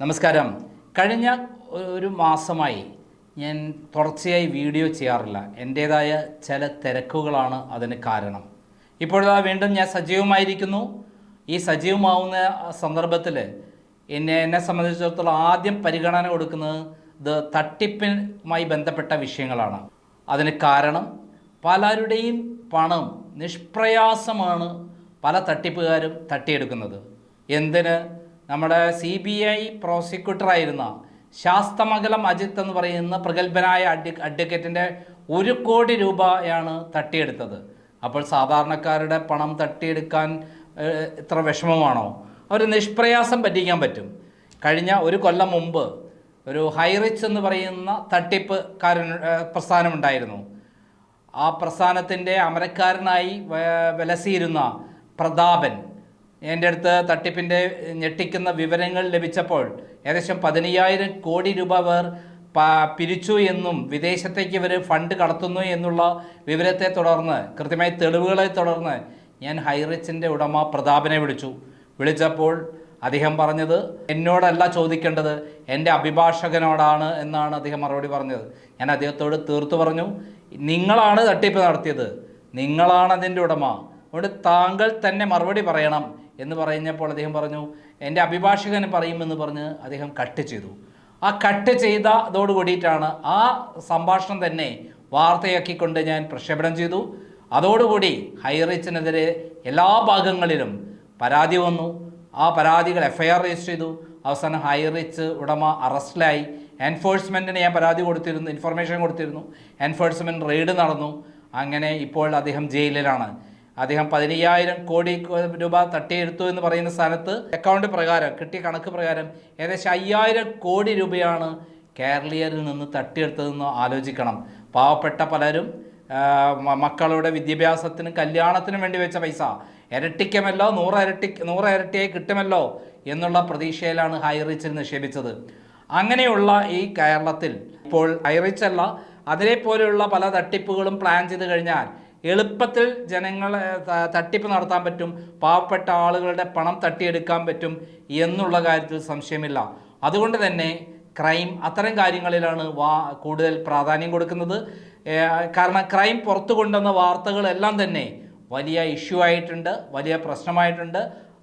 നമസ്കാരം. കഴിഞ്ഞ ഒരു മാസമായി ഞാൻ തുടർച്ചയായി വീഡിയോ ചെയ്യാറില്ല. എന്റേതായ ചില തിരക്കുകളാണ് അതിന് കാരണം. ഇപ്പോഴതാ വീണ്ടും ഞാൻ സജീവമായിരിക്കുന്നു. ഈ സജീവമാവുന്ന സന്ദർഭത്തിൽ എന്നെ എന്നെ സംബന്ധിച്ചിടത്തോളം ആദ്യം പരിഗണന കൊടുക്കുന്നത് ഇത് തട്ടിപ്പുമായി ബന്ധപ്പെട്ട വിഷയങ്ങളാണ്. അതിന് കാരണം പലരുടെയും പണം നിഷ്പ്രയാസമാണ് പല തട്ടിപ്പുകാരും തട്ടിയെടുക്കുന്നത്. എന്തിന്? നമ്മുടെ സി ബി ഐ പ്രോസിക്യൂട്ടറായിരുന്ന ശാസ്തമംഗലം അജിത്ത് എന്ന് പറയുന്ന പ്രഗത്ഭനായ അഡ്വ അഡ്വക്കേറ്റിന്റെ ഒരു കോടി രൂപയാണ് തട്ടിയെടുത്തത്. അപ്പോൾ സാധാരണക്കാരുടെ പണം തട്ടിയെടുക്കാൻ ഇത്ര വിഷമമാണോ? അവർ നിഷ്പ്രയാസം പറ്റിക്കാൻ പറ്റും. കഴിഞ്ഞ ഒരു കൊല്ലം മുമ്പ് ഒരു ഹൈറിച്ച് എന്ന് പറയുന്ന തട്ടിപ്പ് കാരൻ പ്രസ്ഥാനമുണ്ടായിരുന്നു. ആ പ്രസ്ഥാനത്തിന്റെ അമരക്കാരനായി വിലസിയിരുന്ന പ്രതാപൻ എന്റെ അടുത്ത് തട്ടിപ്പിന്റെ ഞെട്ടിക്കുന്ന വിവരങ്ങൾ ലഭിച്ചപ്പോൾ ഏകദേശം പതിനയ്യായിരം കോടി രൂപ പേർ പിരിച്ചു എന്നും വിദേശത്തേക്ക് ഇവർ ഫണ്ട് കടത്തുന്നു എന്നുള്ള വിവരത്തെ തുടർന്ന് കൃത്യമായി തെളിവുകളെ തുടർന്ന് ഞാൻ ഹൈറിച്ചിന്റെ ഉടമ പ്രതാപനെ വിളിച്ചു. വിളിച്ചപ്പോൾ അദ്ദേഹം പറഞ്ഞത് എന്നോടല്ല ചോദിക്കേണ്ടത് എന്റെ അഭിഭാഷകനോടാണ് എന്നാണ് അദ്ദേഹം മറുപടി പറഞ്ഞത്. ഞാൻ അദ്ദേഹത്തോട് തീർത്തു പറഞ്ഞു നിങ്ങളാണ് തട്ടിപ്പ് നടത്തിയത് നിങ്ങളാണ് അതിന്റെ ഉടമ. അതുകൊണ്ട് താങ്കൾ തന്നെ മറുപടി പറയണം എന്ന് പറഞ്ഞപ്പോൾ അദ്ദേഹം പറഞ്ഞു എന്റെ അഭിഭാഷകൻ പറയുമെന്ന് പറഞ്ഞ് അദ്ദേഹം കട്ട് ചെയ്തു. ആ കട്ട് ചെയ്തതോട് കൂടിയിട്ടാണ് ആ സംഭാഷണം തന്നെ വാർത്തയാക്കിക്കൊണ്ട് ഞാൻ പ്രക്ഷേപണം ചെയ്തു. അതോടുകൂടി ഹൈറിച്ചിനെതിരെ എല്ലാ ഭാഗങ്ങളിലും പരാതി വന്നു. ആ പരാതികൾ എഫ്ഐആർ രജിസ്റ്റർ ചെയ്തു. അവസാനം ഹൈറിച്ച് ഉടമ അറസ്റ്റിലായി. എൻഫോഴ്സ്മെന്റിന് ഞാൻ പരാതി കൊടുത്തിരുന്നു ഇൻഫർമേഷൻ കൊടുത്തിരുന്നു. എൻഫോഴ്സ്മെന്റ് റെയ്ഡ് നടന്നു. അങ്ങനെ ഇപ്പോൾ അദ്ദേഹം ജയിലിലാണ്. അദ്ദേഹം പതിനയ്യായിരം കോടി രൂപ തട്ടിയെടുത്തു എന്ന് പറയുന്ന സ്ഥാനത്ത് അക്കൗണ്ട് പ്രകാരം കിട്ടിയ കണക്ക് പ്രകാരം ഏകദേശം അയ്യായിരം കോടി രൂപയാണ് കേരളീയരിൽ നിന്ന് തട്ടിയെടുത്തതെന്ന് ആലോചിക്കണം. പാവപ്പെട്ട പലരും മക്കളുടെ വിദ്യാഭ്യാസത്തിനും കല്യാണത്തിനും വേണ്ടി വെച്ച പൈസ. ഇരട്ടിക്കുമല്ലോ നൂറ് ഇരട്ടി നൂറ് ഇരട്ടിയായി കിട്ടുമല്ലോ എന്നുള്ള പ്രതീക്ഷയിലാണ് ഹൈറിച്ചിൽ നിക്ഷേപിച്ചത്. അങ്ങനെയുള്ള ഈ കേരളത്തിൽ ഇപ്പോൾ ഹൈറിച്ചല്ല അതിനെപ്പോലെയുള്ള പല തട്ടിപ്പുകളും പ്ലാൻ ചെയ്ത് കഴിഞ്ഞാൽ എളുപ്പത്തിൽ ജനങ്ങളെ തട്ടിപ്പ് നടത്താൻ പറ്റും. പാവപ്പെട്ട ആളുകളുടെ പണം തട്ടിയെടുക്കാൻ പറ്റും എന്നുള്ള കാര്യത്തിൽ സംശയമില്ല. അതുകൊണ്ട് തന്നെ ക്രൈം അത്തരം കാര്യങ്ങളിലാണ് വാ കൂടുതൽ പ്രാധാന്യം കൊടുക്കുന്നത്. കാരണം ക്രൈം പുറത്തു കൊണ്ടുവന്ന വാർത്തകളെല്ലാം തന്നെ വലിയ ഇഷ്യൂ ആയിട്ടുണ്ട് വലിയ പ്രശ്നമായിട്ടുണ്ട്.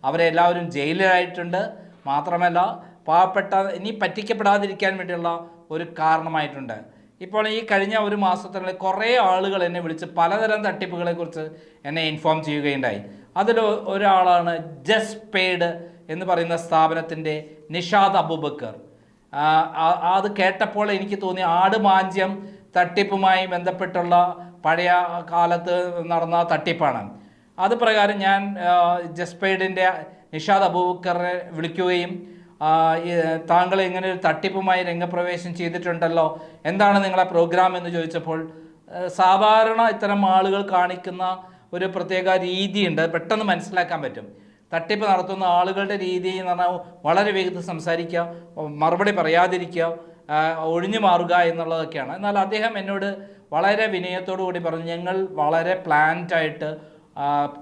അവരെ എല്ലാവരും ജയിലിലായിട്ടുണ്ട്. മാത്രമല്ല പാവപ്പെട്ട ഇനി പറ്റിക്കപ്പെടാതിരിക്കാൻ വേണ്ടിയുള്ള ഒരു കാരണമായിട്ടുണ്ട്. ഇപ്പോൾ ഈ കഴിഞ്ഞ ഒരു മാസത്തിനുള്ളിൽ കുറേ ആളുകൾ എന്നെ വിളിച്ച് പലതരം തട്ടിപ്പുകളെക്കുറിച്ച് എന്നെ ഇൻഫോം ചെയ്യുകയുണ്ടായി. അതിൽ ഒരാളാണ് ജസ്റ്റ് പെയ്ഡ് എന്ന് പറയുന്ന സ്ഥാപനത്തിന്റെ നിഷാദ് അബൂബക്കർ. അത് കേട്ടപ്പോൾ എനിക്ക് തോന്നി ആട് മാഞ്ച്യം തട്ടിപ്പുമായി ബന്ധപ്പെട്ടുള്ള പഴയ കാലത്ത് നടന്ന തട്ടിപ്പാണ്. അത് പ്രകാരം ഞാൻ ജസ്പെയ്ഡിന്റെ നിഷാദ് അബൂബക്കറെ വിളിക്കുകയും താങ്കൾ ഇങ്ങനെ ഒരു തട്ടിപ്പുമായി രംഗപ്രവേശം ചെയ്തിട്ടുണ്ടല്ലോ. എന്താണ് നിങ്ങളെ പ്രോഗ്രാം എന്ന് ചോദിച്ചപ്പോൾ? സാധാരണ ഇത്തരം ആളുകൾ കാണിക്കുന്ന ഒരു പ്രത്യേക രീതിയുണ്ട്. പെട്ടെന്ന് മനസ്സിലാക്കാൻ പറ്റും. തട്ടിപ്പ് നടത്തുന്ന ആളുകളുടെ രീതി എന്ന് പറഞ്ഞാൽ വളരെ വേഗത്തിൽ സംസാരിക്കുക മറുപടി പറയാതിരിക്കുക ഒഴിഞ്ഞു മാറുക എന്നുള്ളതൊക്കെയാണ്. എന്നാൽ അദ്ദേഹം എന്നോട് വളരെ വിനയത്തോടു കൂടി പറഞ്ഞു ഞങ്ങൾ വളരെ പ്ലാൻഡായിട്ട്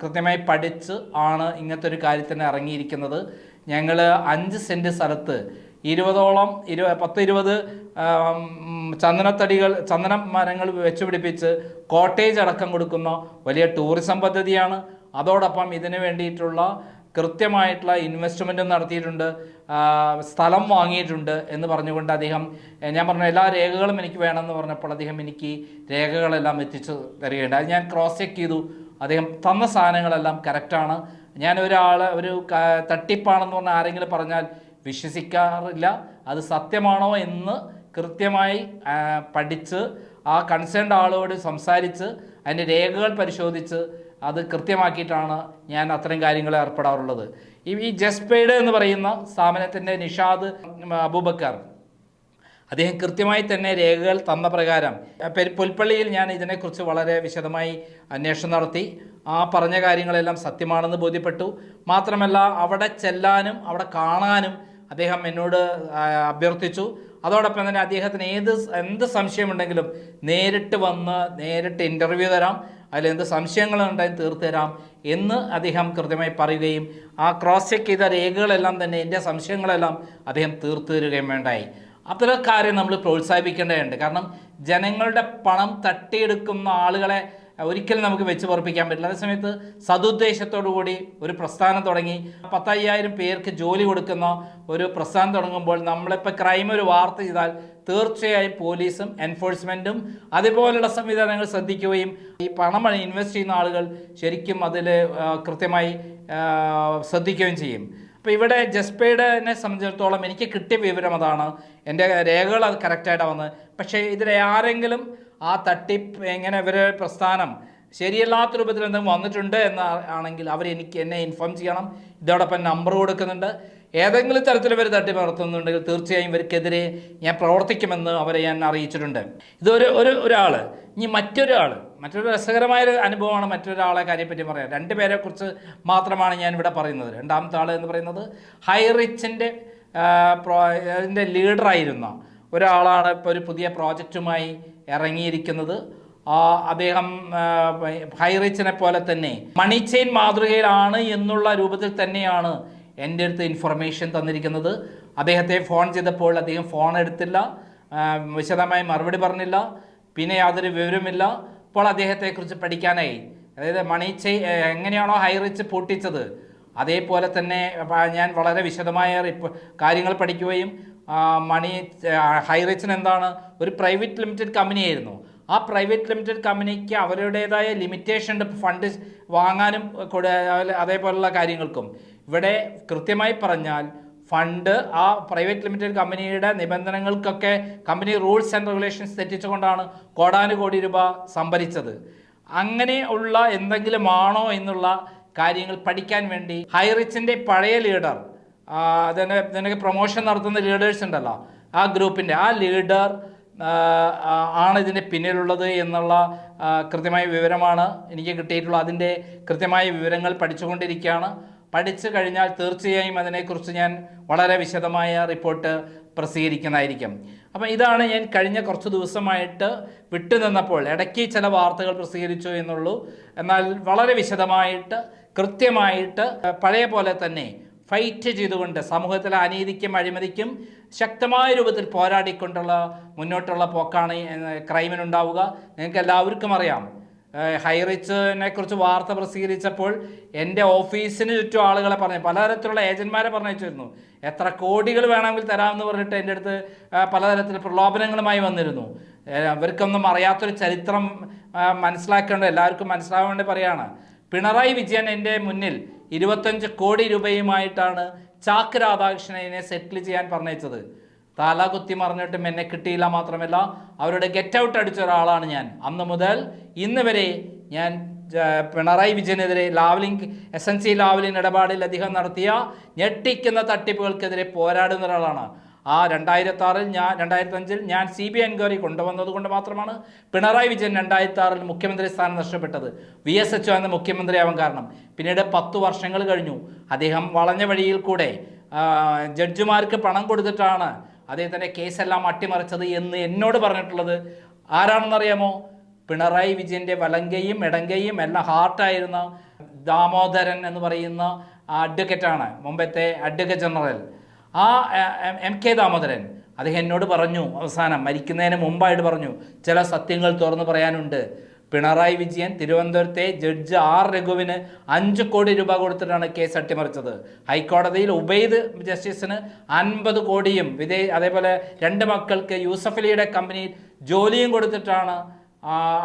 കൃത്യമായി പഠിച്ച് ആണ് ഇങ്ങനത്തെ ഒരു കാര്യത്തിന് ഇറങ്ങിയിരിക്കുന്നത്. ഞങ്ങൾ അഞ്ച് സെന്റ് സ്ഥലത്ത് ഇരുപതോളം ഇരു പത്ത് ഇരുപത് ചന്ദനത്തടികൾ ചന്ദന മരങ്ങൾ വെച്ച് പിടിപ്പിച്ച് കോട്ടേജ് അടക്കം കൊടുക്കുന്ന വലിയ ടൂറിസം പദ്ധതിയാണ്. അതോടൊപ്പം ഇതിന് വേണ്ടിയിട്ടുള്ള കൃത്യമായിട്ടുള്ള ഇൻവെസ്റ്റ്മെന്റും നടത്തിയിട്ടുണ്ട്. സ്ഥലം വാങ്ങിയിട്ടുണ്ട് എന്ന് പറഞ്ഞുകൊണ്ട് അദ്ദേഹം ഞാൻ പറഞ്ഞു എല്ലാ രേഖകളും എനിക്ക് വേണമെന്ന് പറഞ്ഞപ്പോൾ അദ്ദേഹം എനിക്ക് രേഖകളെല്ലാം എത്തിച്ചു തരികയുണ്ട് അത് ഞാൻ ക്രോസ് ചെക്ക് ചെയ്തു. അദ്ദേഹം തന്ന സാധനങ്ങളെല്ലാം കറക്റ്റാണ് ഞാൻ ഒരാൾ ഒരു തട്ടിപ്പാണെന്ന് പറഞ്ഞാൽ ആരെങ്കിലും പറഞ്ഞാൽ വിശ്വസിക്കാറില്ല. അത് സത്യമാണോ എന്ന് കൃത്യമായി പഠിച്ച് ആ കൺസേൺഡ് ആളോട് സംസാരിച്ച് അതിന്റെ രേഖകൾ പരിശോധിച്ച് അത് കൃത്യമാക്കിയിട്ടാണ് ഞാൻ അത്തരം കാര്യങ്ങൾ ഏർപ്പെടാറുള്ളത്. ഈ ജസ്പെയ്ഡ് എന്ന് പറയുന്ന സ്ഥാപനത്തിന്റെ നിഷാദ് അബൂബക്കർ അദ്ദേഹം കൃത്യമായി തന്നെ രേഖകൾ തന്ന പ്രകാരം പെരു- പുൽപ്പള്ളിയിൽ ഞാൻ ഇതിനെക്കുറിച്ച് വളരെ വിശദമായി അന്വേഷണം നടത്തി. ആ പറഞ്ഞ കാര്യങ്ങളെല്ലാം സത്യമാണെന്ന് ബോധ്യപ്പെട്ടു. മാത്രമല്ല അവിടെ ചെല്ലാനും അവിടെ കാണാനും അദ്ദേഹം എന്നോട് അഭ്യർത്ഥിച്ചു. അതോടൊപ്പം തന്നെ അദ്ദേഹത്തിന് ഏത് എന്ത് സംശയമുണ്ടെങ്കിലും നേരിട്ട് വന്ന് നേരിട്ട് ഇന്റർവ്യൂ തരാം. അതിലെന്ത് സംശയങ്ങളുണ്ടെങ്കിൽ തീർത്തു തരാം എന്ന് അദ്ദേഹം കൃത്യമായി പറയുകയും ആ ക്രോസ് ചെക്ക് ചെയ്ത രേഖകളെല്ലാം തന്നെ എന്റെ സംശയങ്ങളെല്ലാം അദ്ദേഹം തീർത്തു തരികയും വേണ്ടായി. അത്തരക്കാരെ നമ്മൾ പ്രോത്സാഹിപ്പിക്കേണ്ടതുണ്ട്. കാരണം ജനങ്ങളുടെ പണം തട്ടിയെടുക്കുന്ന ആളുകളെ ഒരിക്കലും നമുക്ക് വെച്ച് പറപ്പിക്കാൻ പറ്റില്ല. അതേസമയത്ത് സതുദ്ദേശത്തോടു കൂടി ഒരു പ്രസ്ഥാനം തുടങ്ങി. പത്തയ്യായിരം പേർക്ക് ജോലി കൊടുക്കുന്ന ഒരു പ്രസ്ഥാനം തുടങ്ങുമ്പോൾ നമ്മളിപ്പോൾ ക്രൈം ഒരു വാർത്ത ചെയ്താൽ തീർച്ചയായും പോലീസും എൻഫോഴ്സ്മെന്റും അതുപോലുള്ള സംവിധാനങ്ങൾ ശ്രദ്ധിക്കുകയും ഈ പണം ഇൻവെസ്റ്റ് ചെയ്യുന്ന ആളുകൾ ശരിക്കും അതിൽ കൃത്യമായി ശ്രദ്ധിക്കുകയും ചെയ്യും. അപ്പോൾ ഇവിടെ ജസ്പേഡിനെ സംബന്ധിച്ചിടത്തോളം എനിക്ക് കിട്ടിയ വിവരം അതാണ്. എന്റെ രേഖകൾ അത് കറക്റ്റായിട്ടാണ് വന്നത്. പക്ഷേ ഇതിൽ ആരെങ്കിലും ആ തട്ടിപ്പ് എങ്ങനെ ഇവരെ പ്രസ്ഥാനം ശരിയല്ലാത്ത രൂപത്തിൽ എന്തെങ്കിലും വന്നിട്ടുണ്ട് എന്ന് ആണെങ്കിൽ അവർ എനിക്ക് എന്നെ ഇൻഫോം ചെയ്യണം. ഇതോടൊപ്പം നമ്പർ കൊടുക്കുന്നുണ്ട്. ഏതെങ്കിലും തരത്തിൽ ഇവർ തട്ടിപ്പ് നടത്തുന്നുണ്ടെങ്കിൽ തീർച്ചയായും ഇവർക്കെതിരെ ഞാൻ പ്രവർത്തിക്കുമെന്ന് അവരെ ഞാൻ അറിയിച്ചിട്ടുണ്ട്. ഇതൊരു ഒരു ഒരാൾ ഇനി മറ്റൊരാൾ മറ്റൊരു രസകരമായൊരു അനുഭവമാണ് മറ്റൊരാളെ കാര്യപ്പറ്റി പറയാം രണ്ട് പേരെ കുറിച്ച് മാത്രമാണ് ഞാൻ ഇവിടെ പറയുന്നത്. രണ്ടാമത്തെ ആൾ എന്ന് പറയുന്നത് ഹൈറിച്ചിന്റെ അതിന്റെ ലീഡറായിരുന്ന ഒരാളാണ് ഇപ്പോൾ ഒരു പുതിയ പ്രോജക്റ്റുമായി ഇറങ്ങിയിരിക്കുന്നത്. അദ്ദേഹം ഹൈറിച്ചിനെ പോലെ തന്നെ മണി ചെയിൻ മാതൃകയിലാണ് എന്നുള്ള രൂപത്തിൽ തന്നെയാണ് എന്റെ അടുത്ത് ഇൻഫർമേഷൻ തന്നിരിക്കുന്നത്. അദ്ദേഹത്തെ ഫോൺ ചെയ്തപ്പോൾ അദ്ദേഹം ഫോൺ എടുത്തില്ല. വിശദമായി മറുപടി പറഞ്ഞില്ല. പിന്നെ യാതൊരു വിവരമില്ല അപ്പോൾ അദ്ദേഹത്തെക്കുറിച്ച് പഠിക്കാനായി. അതായത് മണി എങ്ങനെയാണോ ഹൈറിച്ച് പൂട്ടിച്ചത്. അതേപോലെ തന്നെ ഞാൻ വളരെ വിശദമായ കാര്യങ്ങൾ പഠിക്കുകയും മണി ഹൈറിച്ചൻ എന്താണ്? ഒരു പ്രൈവറ്റ് ലിമിറ്റഡ് കമ്പനിയായിരുന്നു. ആ പ്രൈവറ്റ് ലിമിറ്റഡ് കമ്പനിക്ക് അവരുടേതായ ലിമിറ്റേഷൻ ഉണ്ട്. ഫണ്ട് വാങ്ങാനും അതേപോലുള്ള കാര്യങ്ങൾക്കും. ഇവിടെ കൃത്യമായി പറഞ്ഞാൽ ഫണ്ട് ആ പ്രൈവറ്റ് ലിമിറ്റഡ് കമ്പനിയുടെ നിബന്ധനകൾക്കൊക്കെ കമ്പനി റൂൾസ് ആൻഡ് റെഗുലേഷൻസ് തെറ്റിച്ചുകൊണ്ടാണ് കോടാനുകോടി രൂപ സംഭരിച്ചത്. അങ്ങനെ ഉള്ള എന്തെങ്കിലും ആണോ എന്നുള്ള കാര്യങ്ങൾ പഠിക്കാൻ വേണ്ടി ഹൈറിച്ചിന്റെ പഴയ ലീഡർ അതിന് ഇതിനൊക്കെ പ്രൊമോഷൻ നടത്തുന്ന ലീഡേഴ്സ് ഉണ്ടല്ലോ. ആ ഗ്രൂപ്പിന്റെ ആ ലീഡർ ആണ് ഇതിന്റെ പിന്നിലുള്ളത് എന്നുള്ള കൃത്യമായ വിവരമാണ് എനിക്ക് കിട്ടിയിട്ടുള്ളത്. അതിന്റെ കൃത്യമായ വിവരങ്ങൾ പഠിച്ചുകൊണ്ടിരിക്കുകയാണ്. പഠിച്ചു കഴിഞ്ഞാൽ തീർച്ചയായും അതിനെക്കുറിച്ച് ഞാൻ വളരെ വിശദമായ റിപ്പോർട്ട് പ്രസിദ്ധീകരിക്കുന്നതായിരിക്കും. അപ്പം ഇതാണ് ഞാൻ കഴിഞ്ഞ കുറച്ച് ദിവസമായിട്ട് വിട്ടുനിന്നപ്പോൾ ഇടയ്ക്ക് ചില വാർത്തകൾ പ്രസിദ്ധീകരിച്ചു എന്നുള്ളൂ. എന്നാൽ വളരെ വിശദമായിട്ട് കൃത്യമായിട്ട് പഴയ പോലെ തന്നെ ഫൈറ്റ് ചെയ്തുകൊണ്ട് സമൂഹത്തിലെ അനീതിക്കും അഴിമതിക്കും ശക്തമായ രൂപത്തിൽ പോരാടിക്കൊണ്ടുള്ള മുന്നോട്ടുള്ള പോക്കാണ് ക്രൈമിനുണ്ടാവുക. നിങ്ങൾക്ക് എല്ലാവർക്കും അറിയാം. ഹൈറിച്ചിനെ കുറിച്ച് വാർത്ത പ്രസിദ്ധീകരിച്ചപ്പോൾ എന്റെ ഓഫീസിന് ചുറ്റും ആളുകളെ പറഞ്ഞു പലതരത്തിലുള്ള ഏജന്റ്മാരെ പറഞ്ഞിരുന്നു എത്ര കോടികൾ വേണമെങ്കിൽ തരാമെന്ന് പറഞ്ഞിട്ട് എന്റെ അടുത്ത് പലതരത്തിൽ പ്രലോഭനങ്ങളുമായി വന്നിരുന്നു. അവർക്കൊന്നും അറിയാത്തൊരു ചരിത്രം മനസ്സിലാക്കേണ്ട എല്ലാവർക്കും മനസ്സിലാവേണ്ടി പറയുകയാണ് പിണറായി വിജയൻ എന്റെ മുന്നിൽ ഇരുപത്തഞ്ച് കോടി രൂപയുമായിട്ടാണ് ചാക്ക് രാധാകൃഷ്ണനെ സെറ്റിൽ ചെയ്യാൻ പറഞ്ഞത് തല കുത്തി മറിഞ്ഞിട്ടും എന്നെ കിട്ടിയില്ല മാത്രമല്ല അവരുടെ ഗെറ്റ് ഔട്ട് അടിച്ച ഒരാളാണ് ഞാൻ. അന്ന് മുതൽ ഇന്ന് വരെ ഞാൻ Pinarayi വിജയനെതിരെ Lavalin S N C Lavalin ഇടപാടിൽ അദ്ദേഹം നടത്തിയ ഞെട്ടിക്കുന്ന തട്ടിപ്പുകൾക്കെതിരെ പോരാടുന്ന ഒരാളാണ്. ആ രണ്ടായിരത്തി ആറിൽ ഞാൻ രണ്ടായിരത്തി അഞ്ചിൽ ഞാൻ സി ബി ഐ എൻക്വയറി കൊണ്ടുവന്നത് കൊണ്ട് മാത്രമാണ് പിണറായി വിജയൻ രണ്ടായിരത്തി ആറിൽ മുഖ്യമന്ത്രി സ്ഥാനം നഷ്ടപ്പെട്ടത്. വി എസ് എച്ച് എന്ന മുഖ്യമന്ത്രിയാവാൻ കാരണം. പിന്നീട് പത്തു വർഷങ്ങൾ കഴിഞ്ഞു. അദ്ദേഹം വളഞ്ഞ വഴിയിൽ കൂടെ ജഡ്ജിമാർക്ക് പണം കൊടുത്തിട്ടാണ് അദ്ദേഹത്തിന്റെ കേസെല്ലാം അട്ടിമറിച്ചത് എന്ന് എന്നോട് പറഞ്ഞിട്ടുള്ളത്. ആരാണെന്നറിയാമോ? പിണറായി വിജയന്റെ വലങ്കയും ഇടങ്കയും എല്ലാം ഹാർട്ടായിരുന്ന ദാമോദരൻ എന്ന് പറയുന്ന അഡ്വക്കേറ്റാണ് മുമ്പത്തെ അഡ്വക്കേറ്റ് ജനറൽ ആ എം കെ ദാമോദരൻ അദ്ദേഹം എന്നോട് പറഞ്ഞു അവസാനം മരിക്കുന്നതിന് മുമ്പായിട്ട് പറഞ്ഞു ചില സത്യങ്ങൾ തുറന്നു പറയാനുണ്ട്. പിണറായി വിജയൻ തിരുവനന്തപുരത്തെ ജഡ്ജ് ആർ രഘുവിന് അഞ്ച് കോടി രൂപ കൊടുത്തിട്ടാണ് കേസ് അട്ടിമറിച്ചത്. ഹൈക്കോടതിയിൽ ഉബൈദ് ജസ്റ്റിസിന് അൻപത് കോടിയും വിദേ അതേപോലെ രണ്ട് മക്കൾക്ക് യൂസഫലിയുടെ കമ്പനിയിൽ ജോലിയും കൊടുത്തിട്ടാണ്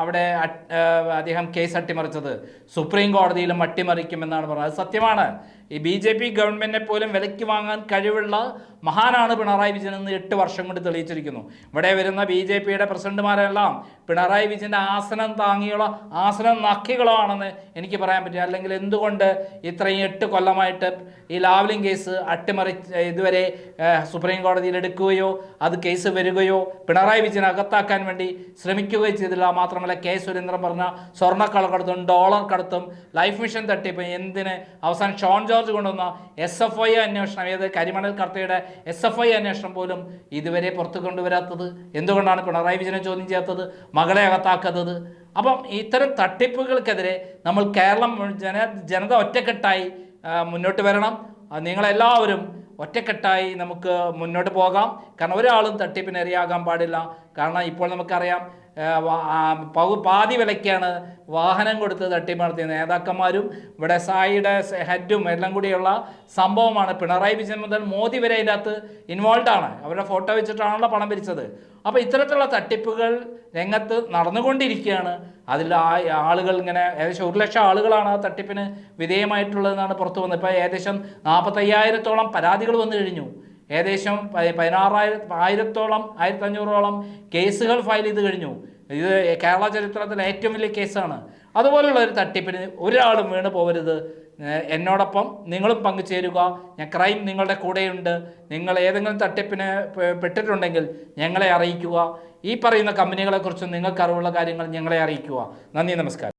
അവിടെ അദ്ദേഹം കേസ് അട്ടിമറിച്ചത്. സുപ്രീം കോടതിയിലും അട്ടിമറിക്കുമെന്നാണ് പറഞ്ഞത്. അത് സത്യമാണ്. ഈ ബി ജെ പി ഗവൺമെന്റിനെ പോലും വിലയ്ക്ക് വാങ്ങാൻ കഴിവുള്ള മഹാനാണ് പിണറായി വിജയൻ എന്ന് എട്ട് വർഷം കൊണ്ട് തെളിയിച്ചിരിക്കുന്നു. ഇവിടെ വരുന്ന ബി ജെ പിയുടെ പ്രസിഡന്റുമാരെല്ലാം പിണറായി വിജയന്റെ ആസനം താങ്ങിയുള്ള ആസനം നക്കികളാണെന്ന് എനിക്ക് പറയാൻ പറ്റും അല്ലെങ്കിൽ എന്തുകൊണ്ട് ഇത്രയും എട്ട് കൊല്ലമായിട്ട് ഈ ലാവ്ലിംഗ് കേസ് അട്ടിമറി ഇതുവരെ സുപ്രീം കോടതിയിൽ എടുക്കുകയോ അത് കേസ് വരികയോ പിണറായി വിജയൻ അകത്താക്കാൻ വേണ്ടി ശ്രമിക്കുകയോ ചെയ്തില്ല. മാത്രമല്ല കെ സുരേന്ദ്രൻ പറഞ്ഞ സ്വർണക്കളക്കടത്തും ഡോളർ കടത്തും ലൈഫ് മിഷൻ തട്ടിപ്പ് എന്തിന് അവസാനം ഷോൺ ജോർജ് ജോർജ് കൊണ്ടുവന്ന എസ് എഫ് ഐ അന്വേഷണം ഏത് കരിമണൽ കർത്തയുടെ എസ് എഫ് ഐ അന്വേഷണം പോലും ഇതുവരെ പുറത്തു കൊണ്ടുവരാത്തത്? എന്തുകൊണ്ടാണ് പിണറായി വിജയനെ ചോദ്യം ചെയ്യാത്തത്? മകളെ അകത്താക്കാത്തത്? അപ്പം ഇത്തരം തട്ടിപ്പുകൾക്കെതിരെ നമ്മൾ കേരളം ജന ജനത ഒറ്റക്കെട്ടായി മുന്നോട്ട് വരണം. നിങ്ങളെല്ലാവരും ഒറ്റക്കെട്ടായി നമുക്ക് മുന്നോട്ട് പോകാം. കാരണം ഒരാളും തട്ടിപ്പിന് ഇരയാകാൻ പാടില്ല. കാരണം ഇപ്പോൾ നമുക്കറിയാം പകു- പാതി വിലയ്ക്കാണ് വാഹനം കൊടുത്ത് തട്ടിപ്പ് നേതാക്കന്മാരും ഇവിടെ സായിയുടെ ഹെഡും എല്ലാം കൂടിയുള്ള സംഭവമാണ്. പിണറായി വിജയൻ മുതൽ മോദി വരെ അതിനകത്ത് ഇൻവോൾവ് ആണ്. അവരുടെ ഫോട്ടോ വെച്ചിട്ടാണല്ലോ പണം പിരിച്ചത്. അപ്പോൾ ഇത്തരത്തിലുള്ള തട്ടിപ്പുകൾ രംഗത്ത് നടന്നുകൊണ്ടിരിക്കുകയാണ്. അതിൽ ആ- ആളുകൾ ഇങ്ങനെ ഏകദേശം ഒരു ലക്ഷം ആളുകളാണ് ആ തട്ടിപ്പിന് വിധേയമായിട്ടുള്ളതെന്നാണ് പുറത്തു വന്നത്. ഇപ്പോൾ ഏകദേശം നാൽപ്പത്തയ്യായിരത്തോളം പരാതികൾ വന്നു കഴിഞ്ഞു. ഏകദേശം പതിനാറായിരം ആയിരത്തോളം ആയിരത്തഞ്ഞൂറോളം കേസുകൾ ഫയൽ ചെയ്ത് കഴിഞ്ഞു. ഇത് കേരള ചരിത്രത്തിലെ ഏറ്റവും വലിയ കേസാണ്. അതുപോലുള്ള ഒരു തട്ടിപ്പിന് ഒരാളും വീണ് പോകരുത് എന്നോടൊപ്പം നിങ്ങളും പങ്കുചേരുക. ഞാൻ ക്രൈം നിങ്ങളുടെ കൂടെയുണ്ട്. നിങ്ങൾ ഏതെങ്കിലും തട്ടിപ്പിന് പെട്ടിട്ടുണ്ടെങ്കിൽ ഞങ്ങളെ അറിയിക്കുക. ഈ പറയുന്ന കമ്പനികളെക്കുറിച്ച് നിങ്ങൾക്ക് അറിവുള്ള കാര്യങ്ങൾ ഞങ്ങളെ അറിയിക്കുക. നന്ദി നമസ്കാരം.